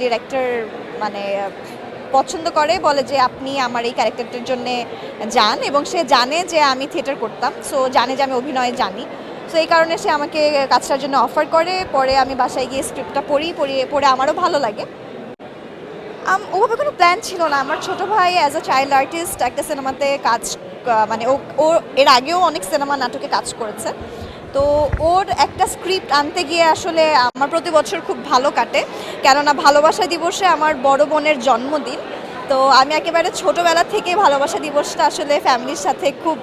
Director মানে পছন্দ করে, বলে যে আপনি আমার এই ক্যারেক্টারটার জন্য যান এবং সে জানে যে আমি থিয়েটার করতাম সো জানে যে আমি অভিনয় জানি। সো এই কারণে সে আমাকে কাজটার জন্য অফার করে, পরে আমি বাসায় গিয়ে স্ক্রিপ্টটা পড়ি, পড়িয়ে, পড়ে আমারও ভালো লাগে। ওভাবে কোনো প্ল্যান ছিল না। আমার ছোট ভাই অ্যাজ আ চাইল্ড আর্টিস্ট একটা সিনেমাতে কাজ মানে ও এর আগেও অনেক সিনেমা নাটকে কাজ করেছে। তো ওর একটা স্ক্রিপ্ট আনতে গিয়ে আসলে আমার প্রতি বছর খুব ভালো কাটে। কেননা ভালোবাসা দিবসে আমার বড় বোনের জন্মদিন। তো আমি একেবারে ছোটোবেলা থেকে ভালোবাসা দিবসটা আসলে ফ্যামিলির সাথে খুব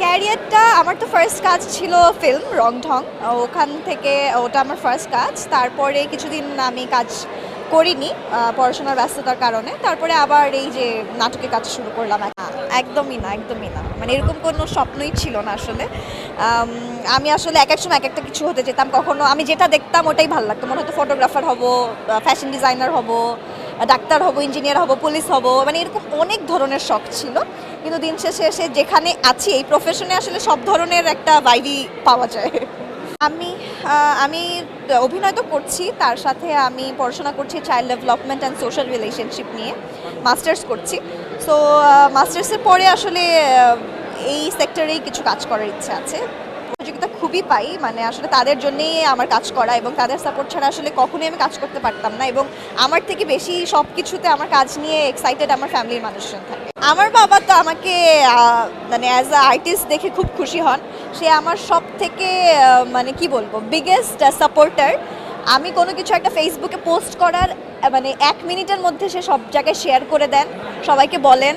ক্যারিয়ারটা আমার তো ফার্স্ট কাজ ছিল ফিল্ম রং ঢং ওখান থেকে ওটা আমার ফার্স্ট কাজ। তারপরে কিছুদিন আমি কাজ করিনি পড়াশোনার ব্যস্ততার কারণে। তারপরে আবার এই যে নাটকে কাজ শুরু করলাম একদমই না একদমই না। মানে এরকম কোনো স্বপ্নই ছিল না আসলে। আমি আসলে এক এক সময় এক একটা কিছু হতে যেতাম, কখনো আমি যেটা দেখতাম ওটাই ভালো লাগতো। মনে হতো ফটোগ্রাফার হব ফ্যাশন ডিজাইনার হব ডাক্তার হব ইঞ্জিনিয়ার হব পুলিশ হব মানে এরকম অনেক ধরনের শখ ছিল। কিন্তু দিন শেষে এসে যেখানে আছি, এই প্রফেশনে আসলে সব ধরনের একটা ভাইবি পাওয়া যায়। আমি আমি অভিনয় তো করছি, তার সাথে আমি পড়াশোনা করছি child development and social relationship নিয়ে মাস্টার্স করছি। সো মাস্টার্সের পরে আসলে এই সেক্টরেই কিছু কাজ করার ইচ্ছা আছে। সহযোগিতা খুবই পাই মানে আসলে তাদের জন্যেই আমার কাজ করা এবং তাদের সাপোর্ট ছাড়া আসলে কখনোই আমি কাজ করতে পারতাম না এবং আমার থেকে বেশি সব কিছুতে আমার কাজ নিয়ে এক্সাইটেড আমার ফ্যামিলির মানুষজন থাকে। আমার বাবা তো আমাকে মানে অ্যাজ আ আর্টিস্ট দেখে খুব খুশি হন। সে আমার সব থেকে মানে কি বলব বিগেস্ট সাপোর্টার আমি কোনো কিছু একটা ফেসবুকে পোস্ট করার মানে এক মিনিটের মধ্যে সে সব জায়গায় শেয়ার করে দেন, সবাইকে বলেন।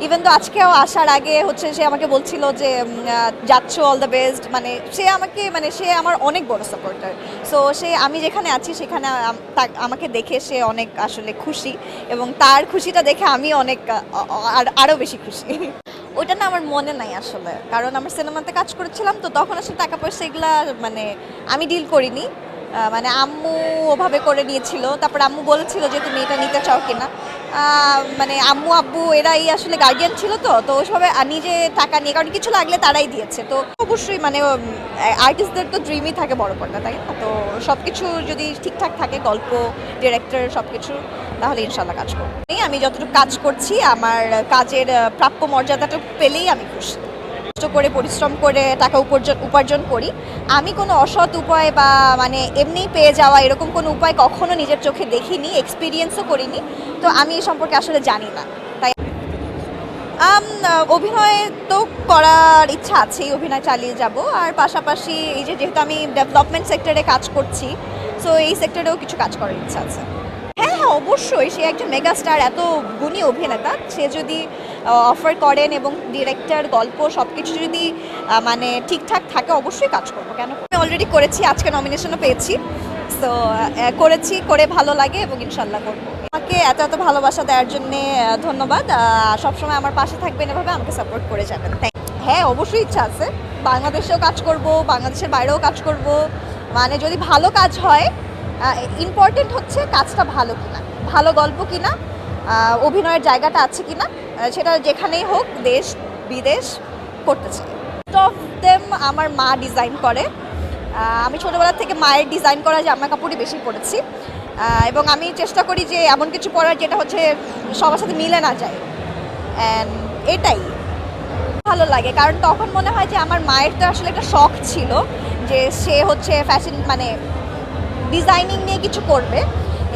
ইভেন তো আজকেও আসার আগে হচ্ছে সে আমাকে বলছিল যে যাচ্ছ অল দ্য বেস্ট মানে সে আমাকে মানে সে আমার অনেক বড় সাপোর্টার সো সে, আমি যেখানে আছি, সেখানে আম- আমাকে দেখে সে অনেক আসলে খুশি এবং তার খুশিটা দেখে আমি অনেক আর- আরও বেশি খুশি। ওটা না আমার মনে নাই আসলে। কারণ আমার সিনেমাতে কাজ করেছিলাম তো তখন আসলে টাকা পয়সা এগুলা মানে আমি ডিল করিনি। মানে আম্মু ওভাবে করে নিয়েছিল। তারপর আম্মু বলেছিল যে তুমি এটা নিতে চাও কিনা। মানে আম্মু, আব্বু এরাই আসলে গার্ডিয়ান ছিল তো তো ওইভাবে নিজে টাকা নিয়ে, কারণ কিছু লাগলে তারাই দিয়েছে। তো অবশ্যই মানে আর্টিস্টদের তো ড্রিমই থাকে বড় পর্দা, তাই তো সব কিছু যদি ঠিকঠাক থাকে, গল্প ডিরেক্টর সব কিছু তাহলে ইনশাল্লাহ কাজ করব। আমি যতটুকু কাজ করছি, আমার কাজের প্রাপ্য মর্যাদাটা পেলেই আমি খুশি। কষ্ট করে, পরিশ্রম করে, টাকা উপার্জন উপার্জন করি। আমি কোনো অসৎ উপায় বা মানে এমনি পেয়ে যাওয়া এরকম কোনো উপায় কখনো নিজের চোখে দেখিনি এক্সপিরিয়েন্সও করিনি। তো আমি এই সম্পর্কে আসলে জানি না। তাই অভিনয় তো করার ইচ্ছা আছেই, অভিনয় চালিয়ে যাব। আর পাশাপাশি এই যে, যেহেতু আমি ডেভেলপমেন্ট সেক্টরে কাজ করছি সো এই সেক্টরেও কিছু কাজ করার ইচ্ছা আছে। অবশ্যই সে একজন মেগাস্টার, এত গুণী অভিনেতা। সে যদি অফার করেন এবং ডিরেক্টর গল্প সব কিছু যদি মানে ঠিকঠাক থাকে, অবশ্যই কাজ করব। কেন? আমি অলরেডি করেছি, আজকে নমিনেশনও পেয়েছি। তো করেছি, করে ভালো লাগে এবং ইনশাল্লাহ করব। আমাকে এত এত ভালোবাসা দেওয়ার জন্য ধন্যবাদ। সবসময় আমার পাশে থাকবেন এভাবে আমাকে সাপোর্ট করে যাবেন। You. হ্যাঁ অবশ্যই ইচ্ছা আছে। বাংলাদেশেও কাজ করব, বাংলাদেশের বাইরেও কাজ করব। মানে যদি ভালো কাজ হয় ইম্পর্টেন্ট হচ্ছে কাজটা ভালো কিনা। ভালো গল্প কিনা অভিনয়ের জায়গাটা আছে কিনা সেটা যেখানেই হোক, দেশ, বিদেশ করতে চাই অফ দেম আমার মা ডিজাইন করে। আমি ছোটোবেলা থেকে মায়ের ডিজাইন করা জামা কাপড়ই বেশি পরেছি। এবং আমি চেষ্টা করি যে এমন কিছু পরার যেটা হচ্ছে সবার সাথে মিলে না যায়। অ্যান্ড এটাই ভালো লাগে। কারণ তখন মনে হয় যে আমার মায়ের তো আসলে একটা শখ ছিল যে সে হচ্ছে ফ্যাশন মানে ডিজাইনিং নিয়ে কিছু করবে।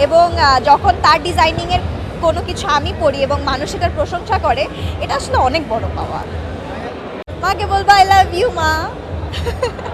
এবং যখন তার ডিজাইনিংয়ের কোনো কিছু আমি পড়ি এবং মানুষ এটার প্রশংসা করে, এটা আসলে অনেক বড় পাওয়া। মাকে বলব আই লাভ ইউ মা।